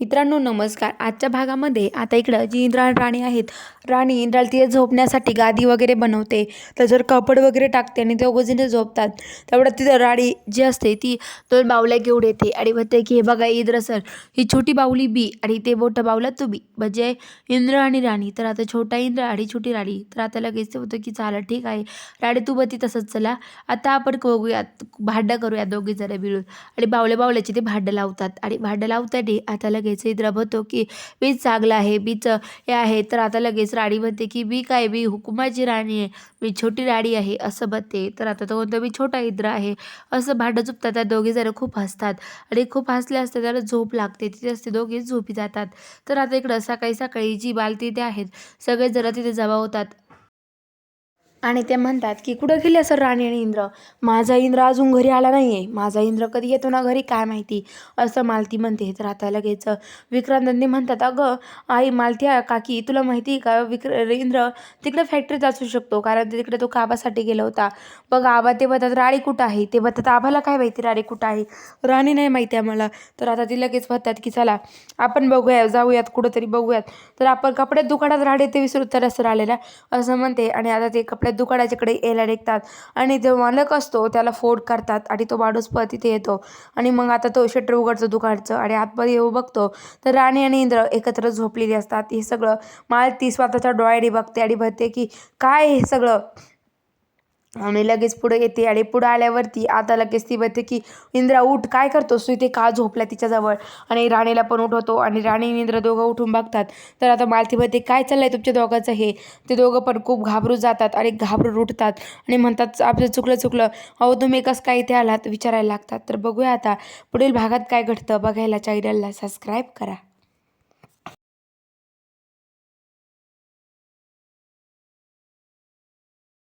मित्रांनो नमस्कार. आजच्या भागामध्ये आता इकडं जी इंद्रा राणी आहेत राणी इंद्राला तिथे झोपण्यासाठी गादी वगैरे बनवते. त्याच्यावर कपड वगैरे टाकते आणि दोघं जण झोपतात तेवढ्यात तिथं राणी जी असते ती दोन बावल्या घेऊन येते. आणि म्हणते की हे बघा इंद्र सर ही छोटी बावली बी आणि ते मोठं बावला तू बी म्हणजे इंद्र आणि राणी. तर आता छोटा इंद्र आणि छोटी राणी. तर आता लगेच ते होतं की चालेल ठीक आहे. राणी तू बती तसंच चला. आता आपण बघूयात भांडं करूया दोघी जण मिळून. आणि बावल्या बावल्याची ते भांडं लावतात. आणि भांडं लावताना आता लगेच इंद्र म्हणतो की मीच चांगला आहे मीच हे आहे. तर आता लगेच राणी म्हणते की मी काय मी हुकुमाची राणी आहे मी छोटी राणी आहे असं म्हणते. तर आता तो म्हणतो मी छोटा इंद्र आहे. असं भांडं झोपतात त्या दोघे जण खूप हसतात आणि खूप हसले असते त्याला झोप लागते. तिथे असते दोघे झोपी जातात. तर आता इकडं सकाळी सकाळी जी बालती ते आहेत सगळे जरा तिथे जमा होतात. आणि ते म्हणतात की कुठं गेले सर राणी आणि इंद्र? माझा इंद्र अजून घरी आला नाही आहे माझा इंद्र कधी येतो ना घरी काय माहिती? असं मालती म्हणते. तर आता लगेच विक्रांतांनी म्हणतात अगं आई मालती काकी तुला माहिती आहे का? विक्र इंद्र तिकडे फॅक्टरीत असू शकतो कारण तिकडे तो काबासाठी गेला होता. बघ आबा ते म्हणतात राळी कुठं आहे? ते म्हणतात आभाला काय माहिती राणी कुठं आहे? राणी नाही माहिती आम्हाला. तर आता ती लगेच म्हणतात की चला आपण बघूया जाऊयात कुठंतरी बघूयात. तर आपण कपड्यात दुकानात राडे ते विसरू तर असं राहिलेला असं म्हणते. आणि आता ते कपडे आपल्या दुकानाच्याकडे यायला निघतात. आणि जो मालक असतो त्याला फोड करतात आणि तो माणूस पण तिथे येतो. आणि मग आता तो शटर उघडतो दुकानचं आणि आतमध्ये येऊ बघतो. तर राणी आणि इंद्र एकत्र झोपलेली असतात. हे सगळं मालती स्वतःच्या डोळ्याने बघते आणि म्हणते की काय हे सगळं? आणि लगेच पुढे येते आणि पुढं आल्यावरती आता लगेच ती म्हणते की इंद्रा उठ काय करतोस तू? इथे का झोपला तिच्याजवळ? आणि राणीला पण उठवतो आणि राणी आणि इंद्र दोघं उठून बघतात. तर आता मालती म्हणते काय चाललं आहे तुमच्या दोघांचं हे? ते दोघं पण खूप घाबरून जातात आणि घाबरून उठतात आणि म्हणतात आपलं चुकलं चुकलं. अहो तुम्ही कसं काय इथे आलात? विचारायला लागतात. तर बघूया आता पुढील भागात काय घडतं बघायला. चॅनलला सबस्क्राईब करा.